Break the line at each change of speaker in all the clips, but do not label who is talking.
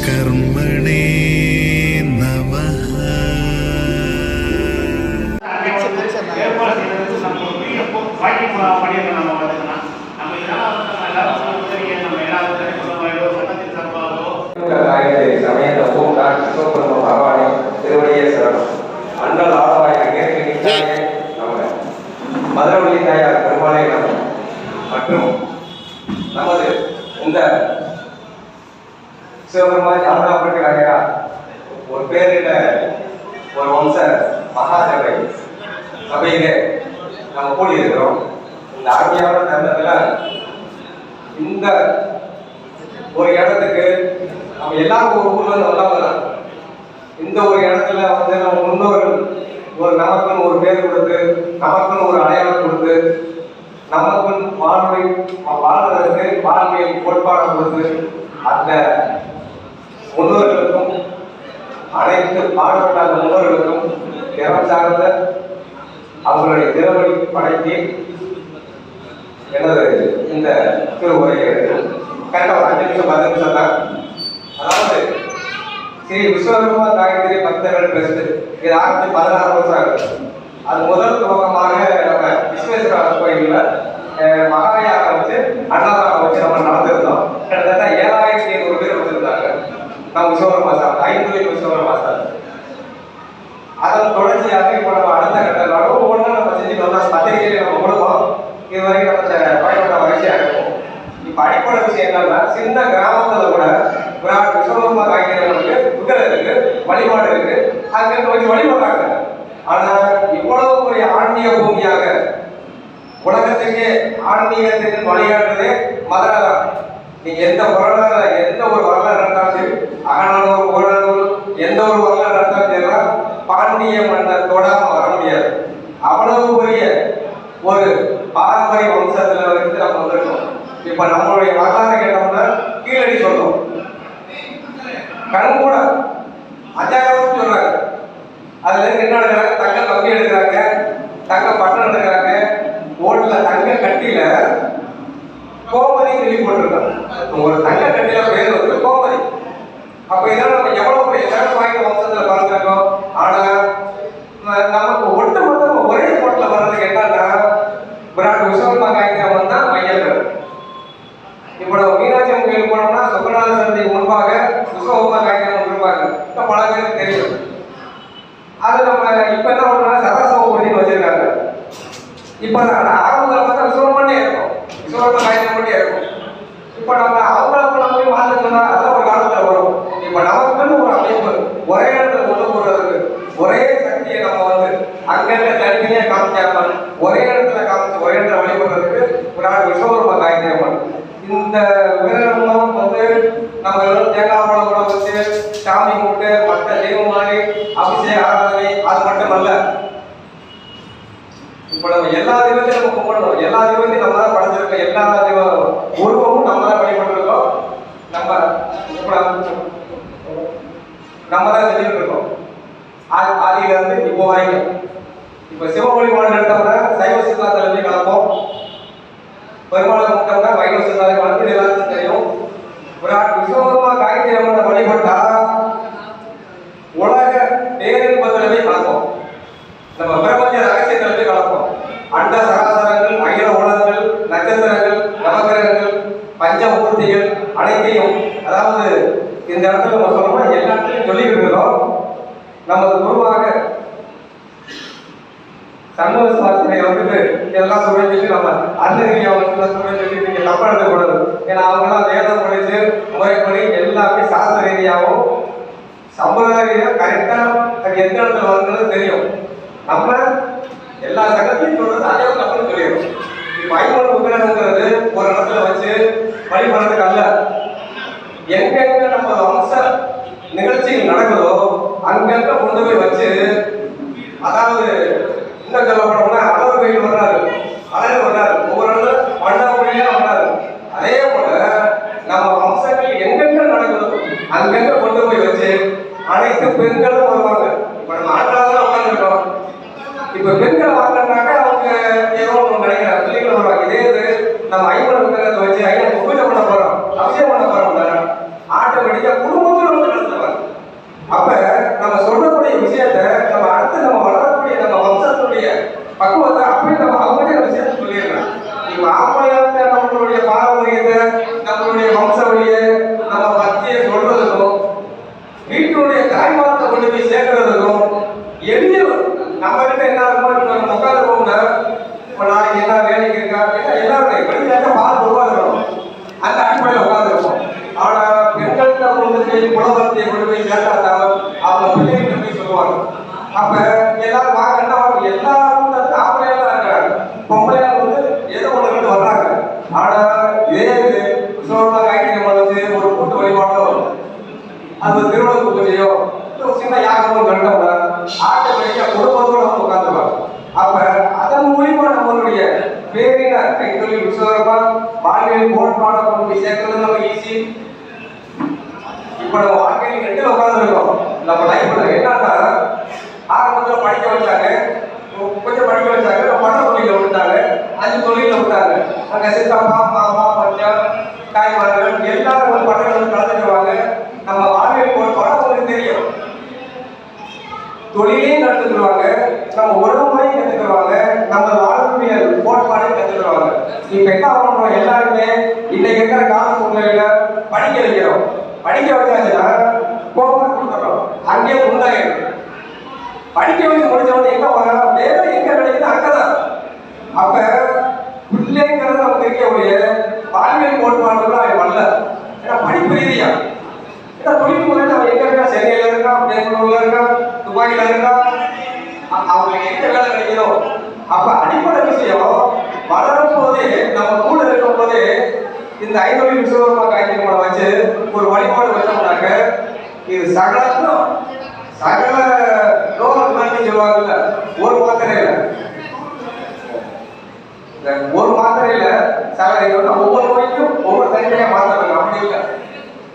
कर्मणे नमः மதுரவள்ளி தாயார் பெருமாளே நம. மற்றும் நமது இந்த சிவபெருமான் ஞானப்பட்டிருக்கிறாயா ஒரு பேரிட ஒரு வம்ச மகாசபை சபையிலே நம்ம கூடியிருக்கிறோம். இந்த அருமையான தருணத்துல இந்த ஒரு இடத்துக்கு நம்ம எல்லாரும் ஒரு ஊர்ல வந்தவங்க இந்த ஒரு இடத்துல வந்து நம்ம முன்னோர்கள் ஒரு நமக்குன்னு ஒரு பேர் கொடுத்து நமக்குன்னு ஒரு அடையாளம் கொடுத்து நமக்குன்னு வாழ்வை வாழ்றதுக்கு வாழ்வியல் கோட்பாடு கொடுத்து அந்த முன்னோர்களுக்கும் அனைத்து பாடுபட்ட முன்னோர்களுக்கும் திறம் சார்ந்த அவர்களுடைய திறவழி படைத்து எனது இந்த திருவுரையை கரெக்டாக ஒரு அஞ்சு நிமிஷம் பத்து நிமிஷம் தான் அதாவது ஸ்ரீ விஸ்வகர்மா காயத்ரி பக்தர்கள் ட்ரஸ்ட் இது ஆரம்பிச்சு பதினாறு வருஷம் ஆகுது. அது முதல் துவக்கமாக நம்ம விஸ்வேஸ்வரர் கோயிலில் அஹ், மகாயாக வச்சு அன்னதானம் வச்சு நம்ம நடந்திருந்தோம் கிட்டத்தட்ட ஏழாயிரத்தி நம்ம விஸ்வகர்மா சார் ஐந்து விஸ்வகர்மா சார் அதன் தொடர்ச்சியாக இப்போ நம்ம அடுத்த கட்ட ஒவ்வொன்றும் நம்ம செஞ்சுட்டு வந்தோம் பத்திரிகையில நம்ம கொடுப்போம் இதுவரை நம்ம பயன்பட்ட மகிழ்ச்சியாக இருக்கும். இப்ப அடிப்படை விஷயம் என்னன்னா சின்ன கிராமத்துல கூட விராட் விஸ்வகர்மா காய்கறிகளுக்கு புகழ் இருக்கு வழிபாடு இருக்கு. அங்க கொஞ்சம் வழிபடுறாங்க. ஆனா இவ்வளவு ஒரு ஆன்மீக பூமியாக உலகத்துக்கு ஆன்மீகத்திற்கு வழிகாட்டுறதே மதுரை தான் நீங்க எந்த பொருளாதார எந்த ஒரு வரலாறு நடந்தாலும் எந்த ஒரு வரலாறு நடந்தாலும் பாண்டிய மன்னர் தொடாம வர முடியாது. அவ்வளவு பெரிய ஒரு பாரம்பரிய வம்சத்துல இருந்து நம்ம வந்திருக்கோம். இப்ப நம்மளுடைய வரலாறு கேட்டோம்னா கீழடி சொல்றோம். கண் கூட அஞ்சாயிரம் சொல்றாங்க. அதுல இருந்து என்ன நடக்கிறாங்க தங்க கம்பி எடுக்கிறாங்க. தங்க பட்டம் எடுக்கிறாங்க. ஓட்டுல தங்க கட்டியில கோமதி சொல்லி போட்டிருக்காங்க. ஒரு தங்க கட்டில பேர் வந்து கோமதி அப்ப இதெல்லாம் நம்ம எவ்வளவு பெரிய சிறப்பு வாய்ந்த வம்சத்துல பறந்துருக்கோம் ஆனா நமக்கு ஒட்டு மொத்தம் ஒரே போட்டுல வர்றதுக்கு என்னன்னா விராட் விஸ்வகர்மா காய்க்கிறவன் தான் மையங்கள் இப்போ நம்ம மீனாட்சி அம்மன் கோயில் போனோம்னா சுக்கநாத சந்தைக்கு முன்பாக விஸ்வகர்மா காய்க்கிறவன் இருப்பாங்க இப்ப பல பேருக்கு தெரியும் அது நம்ம இப்ப என்ன பண்றோம்னா சதாசிவம் வச்சிருக்காங்க இப்ப அந்த ஆரம்பத்தில் பார்த்தா விஸ்வகர்மனே இருக்கும் விஸ்வகர்மா காய்ச்சல் மட்டும் இருக்கும் இப்ப நம்ம அவங்கள அப்ப நம்ம போய் மாத்தணும்னா அதெல்லாம் ஒரு காலத்துல வரும் இப்ப நமக்குன்னு ஒரு அமைப்பு ஒரே இடத்துல கொண்டு போறதுக்கு ஒரே சக்தியை நம்ம வந்து அங்கங்க தனித்தனியா காமிக்காம ஒரே இடத்துல காமிச்சு ஒரே இடத்துல வழிபடுறதுக்கு ஒரு ஆள் விஸ்வகர்மா காய்ச்சல் அம்மன். இந்த விரதம் வந்து நம்ம தேங்காய் பழம் கூட வச்சு சாமி கும்பிட்டு மற்ற தெய்வம் மாதிரி அபிஷேக ஆராதனை அது மட்டுமல்ல இப்ப நம்ம எல்லா தெய்வத்தையும் நம்ம கும்பிடணும். எல்லா தெய்வத்தையும் நம்ம தான் படைச்சிருக்கோம் எல்லா தெய்வம் உருவமும் நம்ம தான் வழிபட்டிருக்கோம். நம்ம நம்ம- தான் செஞ்சுட்டு இருக்கோம். ஆதி- ஆதியில இருந்து இப்போ வரைக்கும். இப்ப சிவ வழிபாடு எடுத்தோம்னா சைவ சித்தாந்தத்துல போய் கலப்போம் பெருமாளை கும்பிட்டோம்னா வைணவ சித்தாந்தம் வளர்ந்து எல்லாத்துக்கும் தெரியும். விராட் விஸ்வகர்மா காயத்ரி அம்மனை வழிபட்டா உலக பேரின்பத்துல போய் கலப்போம் நம்ம பிரபஞ்ச ரகசியத்துல போய் கலப்போம் அண்ட சராசரங்கள் அகில உலகங்கள் நட்சத்திரங்கள் நவகிரகங்கள் பஞ்சமூர்த்திகள் அனைத்தையும் அதாவது இந்த இடத்துல நம்ம சொல்லணும்னா எல்லா இடத்துலையும் சொல்லிக்கிட்டு இருக்கோம் நமது குருவாக சண்முக சாஸ்திரியை வந்துட்டு எல்லாம் சொல்லி சொல்லி நம்ம அருணகிரியா வந்து சொல்லி சொல்லி நீங்க தப்பா எடுக்கக்கூடாது ஏன்னா அவங்கெல்லாம் வேதம் படிச்சு முறைப்படி எல்லாமே சாஸ்திர ரீதியாகவும் சம்பிரதாயம் கரெக்டா அது எந்த இடத்துல வருங்கிறது தெரியும். நம்ம எல்லா சங்கத்தையும் சொல்றது அதே ஒரு தப்புன்னு சொல்லிடும் இப்ப உபகரணங்கிறது ஒரு இடத்துல வச்சு வழிபடுறதுக்கு அல்ல. எங்கெங்க நம்ம வம்ச நிகழ்ச்சிகள் நடக்குதோ அங்கங்க கொண்டு போய் வச்சு அதாவது இன்னும் சொல்ல போனோம்னா அழகு கோயில் வர்றாரு அழகு வர்றாரு ஒவ்வொரு இடத்துல மண்டபடியா வர்றாரு அதே போல நம்ம வம்சங்கள் எங்கெங்க நடக்குதோ அங்கங்க கொண்டு போய் வச்சு அனைத்து பெண்களும் வருவாங்க. இப்ப நம்ம ஆண்டாதான் உட்காந்துருக்கோம் இப்ப பெண்கள் வாங்கினாக்க அவங்க ஏதோ ஒன்று நினைக்கிறாங்க. பிள்ளைகள் வருவாங்க. இதே இது நம்ம ஐம்பது விக்கிரகத்தை வச்சு ஐயா பூஜை பண்ண போறோம் அபிஷேகம் பண்ண போறோம்ல ஆட்டோமேட்டிக்கா குடும்பத்துல வந்து நடத்துவாங்க அப்ப நம்ம சொல்லக்கூடிய விஷயத்த நம்ம அடுத்து நம்ம வளரக்கூடிய நம்ம வம்சத்துடைய இருக்கும்போது இப்போ நம்ம உட்காந்துருக்கோம்னா இப்போ நாளைக்கு என்ன வேலைக்கு இருக்கா ஏன்னா எல்லாருடைய வெளியில பால் உருவாகிறோம் அந்த அடிப்படையில் உட்காந்துருப்போம் ஆனா பெண்கள்கிட்ட கொண்டு போய் குலவரத்தையை கொண்டு போய் சேர்த்தாதான் அவங்க பிள்ளைகிட்ட போய் சொல்லுவாங்க அப்ப எல்லாரும் வாங்கன்னா அவங்க எல்லாரும் வந்து ஆம்பளையா தான் இருக்காங்க பொம்பளையா வந்து ஏதோ ஒண்ணு ரெண்டு வர்றாங்க ஆனா இதே இது விஸ்வரூப காய்கறி வந்து ஒரு கூட்டு வழிபாடோ அது ஒரு திருமண பூஜையோ ஒரு சின்ன யாகமும் கண்டோம்னா ஆட்டோமேட்டிக்கா குடும்பத்தோட வந்து உட்காந்துருவாங்க அப்ப அதன் மூலியமா நம்மளுடைய பேரின கைத்தொழில் விஸ்வரூபா வாழ்வியல் கோட்பாடை கொண்டு போய் சேர்க்கறது நம்ம ஈஸி இப்ப நம்ம வாழ்க்கையில் ரெண்டு உட்காந்துருக்கோம் நம்ம லைஃப்ல என்னன்னா ஆரம்பத்துல படிக்க வச்சாங்க கொஞ்சம் படிக்க வச்சாங்க நம்ம தொழில விட்டாங்க அஞ்சு தொழில விட்டாங்க அங்க சித்தப்பா மாமா பஞ்சம் தாய்மார்கள் எல்லாரும் ஒரு பட்டங்கள் வந்து கலந்துக்குவாங்க. நம்ம வாழ்வியல் ஒரு படம் தெரியும். தொழிலையும் கற்றுக்குருவாங்க நம்ம உறவுமுறையும் கற்றுக்குருவாங்க நம்ம வாழக்கூடிய கோட்பாடையும் கற்றுக்குருவாங்க இப்ப என்ன பண்றோம் எல்லாருமே இன்னைக்கு இருக்கிற கால சூழ்நிலையில படிக்க வைக்கிறோம். படிக்க வச்சாச்சுன்னா கோபத்தை கொடுத்துறோம். அங்கேயே உண்டாயிடும் படிக்க வச்சு முடிஞ்சவங்க எங்க வரோம் வேலை எங்க கிடைக்குது? அங்கதான். அப்ப பிள்ளைங்கிறது நமக்கு இருக்கக்கூடிய வாழ்வியல் கோட்பாடுகள் அவன் வரல. ஏன்னா படிப்பு ரீதியா. ஏன்னா தொழில் முறை அவன் எங்க இருக்கா? சென்னையில இருக்கா? பெங்களூர்ல இருக்கா? துபாயில இருக்கா? அவங்களுக்கு எங்க வேலை கிடைக்கிறோம் அப்ப அடிப்படை விஷயம் வளரும் போதே நம்ம கூட இருக்கும் போதே இந்த ஐநூறு விசுவரமா காய்கறி வச்சு ஒரு வழிபாடு வச்சோம்னாக்க இது சகலத்தும் சகல ரோக சொல்லுவாங்கல்ல ஒரு மாத்திரையில இந்த ஒரு மாத்திரையில சகல ஒவ்வொரு தனித்தனியா மாத்திரை அப்படி இல்லை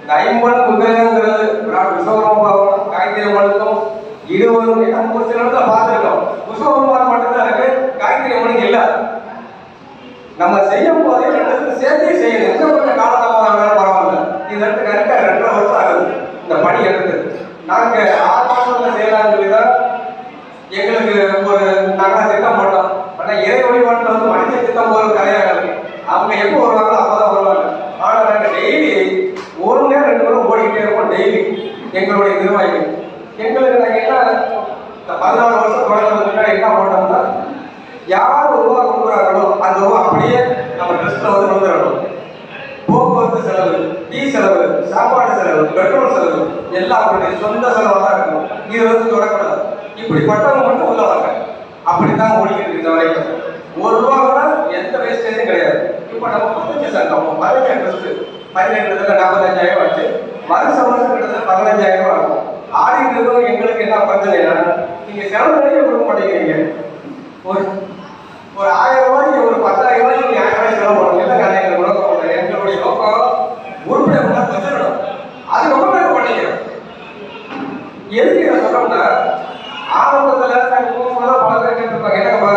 இந்த ஐம்பன் முகங்கிறது விஸ்வரூபம் காய்கறி மனுக்கும் இருவரும் நம்ம ஒரு சில இடத்துல பார்த்துருக்கோம் விஸ்வரூபம் மட்டும்தான் இருக்கு காய்கறி மனுக்கு இல்லை நம்ம செய்யும் போதே ரெண்டு சேர்த்தே செய்யணும் எந்த கொஞ்சம் காலதாமதம் ஆனாலும் பரவாயில்ல இது ரெண்டு கரெக்டா ரெண்டரை வருஷம் ஆகுது இந்த பணி எடுத்து நாங்க ஆறு மாசத்துல செய்யலாம்னு சொல்லி தான் எங்களுக்கு ஒரு நாங்க திட்டம் போட்டோம் ஆனா இறை வழிபாட்டுல வந்து மனித திட்டம் போறது கிடையாது அவங்க எப்போ வருவாங்களோ அப்பதான் வருவாங்க ஆனா நாங்க டெய்லி ஒரு நேரம் ரெண்டு நேரம் ஓடிக்கிட்டே இருப்போம் டெய்லி எங்களுடைய நிர்வாகிகள் எங்களுக்கு நாங்க என்ன இந்த பதினாலு வருஷம் தொடங்குறதுக்கு முன்னாடி என்ன போட்டோம்னா யார் ஒரு ரூபா கொடுக்குறாங்களோ அந்த ரூபா அப்படியே நம்ம ட்ரெஸ்ல வந்து வந்துடணும். போக்குவரத்து செலவு டீ செலவு சாப்பாடு செலவு பெட்ரோல் செலவு எல்லாம் அவருடைய சொந்த செலவாக தான் இருக்கும் இது வந்து தொடக்கூடாது. இப்படிப்பட்டவங்க மட்டும் உள்ள வாங்க. அப்படித்தான் ஓடிக்கிட்டு இந்த வரைக்கும் ஒரு ரூபா கூட எந்த வேஸ்டேஜும் கிடையாது. இப்போ நம்ம பதினஞ்சு சங்கம் பதினஞ்சு ட்ரெஸ்ட் பதினெட்டுல நாற்பத்தஞ்சாயிரம் ஆச்சு. வருஷம் வருஷம் கிட்டத்தட்ட பதினஞ்சாயிரம் ரூபா ஆகும். ஆடிட்டு இருக்கவங்க எங்களுக்கு என்ன பிரச்சனைனா நீங்க செலவு நிறைய கொடுக்க மாட்டேங்கிறீங்க. ஒரு ஒரு ஆயிரம் ரூபாய்க்கு ஒரு பத்தாயிரம் ரூபாய்க்கு நீங்க ஆயிரம் ரூபாய் செலவு பண்ணணும். இல்லை கதை எங்களுக்கு நோக்கம் எங்களுடைய நோக்கம் உருப்படியை கொண்டாந்து அது ரொம்ப நாங்கள் பண்ணிக்கிறோம். எதுக்கு நான் சொல்றோம்னா ஆரம்பத்துல நாங்க போகும்போது பல இருப்பாங்க என்னப்பா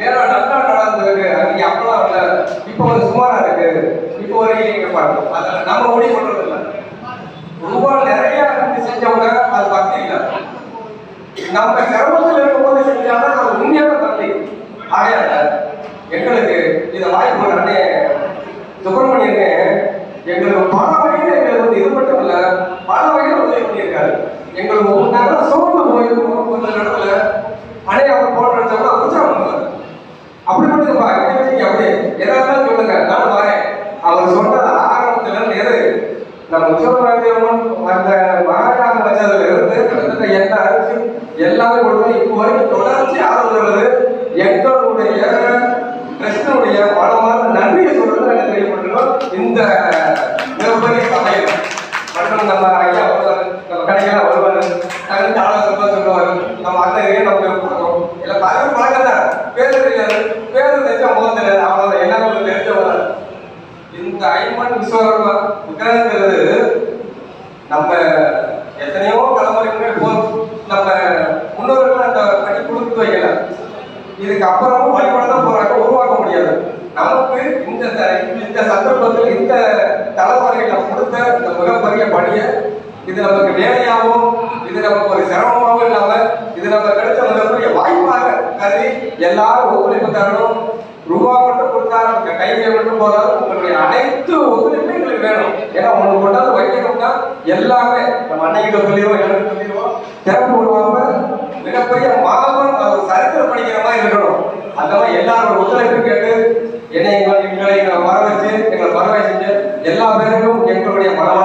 வேற நல்லா நடந்திருக்கு. அன்னைக்கு அப்பெல்லாம் இல்ல இப்போ ஒரு சுமாரா இருக்கு. இப்போ ஒரு நீங்க பாருங்க. அதை நம்ம முடிவு பண்றது இல்லை. ரூபாய் நிறைய செஞ்சவங்க அது பத்தி இல்லை. நம்ம சிரமத்தில் இருக்கும்போது செஞ்சாதான் அது உண்மையான பக்தி ஆகையால எங்களுக்கு இதை வாய்ப்பு அண்ணே சுப்பிரமணியனே எங்களுக்கு பல வகையில் எங்களுக்கு வந்து இது மட்டும் இல்ல பல வகையில் உதவி பண்ணியிருக்காரு எங்களுக்கு ஒரு நாள் சோர்ந்து போயிருக்கோம் கொஞ்ச இடத்துல அணை அவர் போட்டு வச்சோம்னா உற்சாகம் பண்ணல அப்படிப்பட்டதுப்பா எப்படி வச்சுக்க அப்படியே எதாவது சொல்லுங்க நான் வரேன் அவர் சொன்னது ஆரம்பத்துல இருந்து எது நம்ம உற்சவராஜ்யம் அந்த மகாராஜா வச்சதுல இருந்து கிட்டத்தட்ட என்ன அரிசி எல்லாமே கொடுத்து இப்போ வரைக்கும் தொடர்ச்சி ஆதரவு எங்களுடைய கிருஷ்ணனுடைய மனமான நன்றியை சொல்றது எனக்கு தெரியப்பட்டுள்ளோம் இந்த மிகப்பெரிய சமையல் மற்றும் நம்ம ஐயா வருவாரு, நம்ம கடைக்கெல்லாம் வருவாரு தகுந்த ஆலோசனை சொல்லுவாரு நம்ம அண்ணன் நம்ம கொடுக்குறோம் எல்லாம் பல பழக்கம் தான் பேரு தெரியாது பேரு தெரிஞ்ச முகம் தெரியாது அவ்வளவு எல்லாமே உங்களுக்கு தெரிஞ்சவங்க இந்த ஐம்பன் விஸ்வகர்மா விக்கிரகங்கிறது நம்ம எத்தனையோ தலைமுறைக்கு முன்னாடி போ நம்ம முன்னோர்கள் அந்த படி கொடுத்து வைக்கல இதுக்கு அப்புறமும் வழிபாடு தான் போறாங்க உருவாக்க முடியாது. நமக்கு இந்த இந்த சந்தர்ப்பத்தில் இந்த தலைமுறைகள் கொடுத்த இந்த மிகப்பெரிய பணியை இது நமக்கு வேலையாகவும் இது நமக்கு ஒரு சிரமமாகவும் இல்லாம இது நம்ம கிடைச்ச மிகப்பெரிய வாய்ப்பாக கருதி எல்லாரும் ஒத்துழைப்பு தரணும். ரூபா மட்டும் கொடுத்தா நமக்கு கைவியை மட்டும் போதாலும் உங்களுடைய அனைத்து ஒத்துழைப்பும் எங்களுக்கு வேணும். ஏன்னா உங்களுக்கு கொண்டாந்து வைக்கணும்னா எல்லாமே நம்ம அன்னைக்கு சொல்லிடுவோம் எனக்கு சொல்லிடுவோம். திறப்பு விடுவாங்க மிகப்பெரிய மாபெரும் அது ஒரு சரித்திரம் படிக்கிற மாதிரி இருக்கணும். அந்த மாதிரி எல்லாரோட ஒத்துழைப்பு கேட்டு என்னை எங்களை எங்களை இங்க வர வச்சு எங்களை வரவை செஞ்ச எல்லா பேருக்கும் எங்களுடைய மனமார்ந்த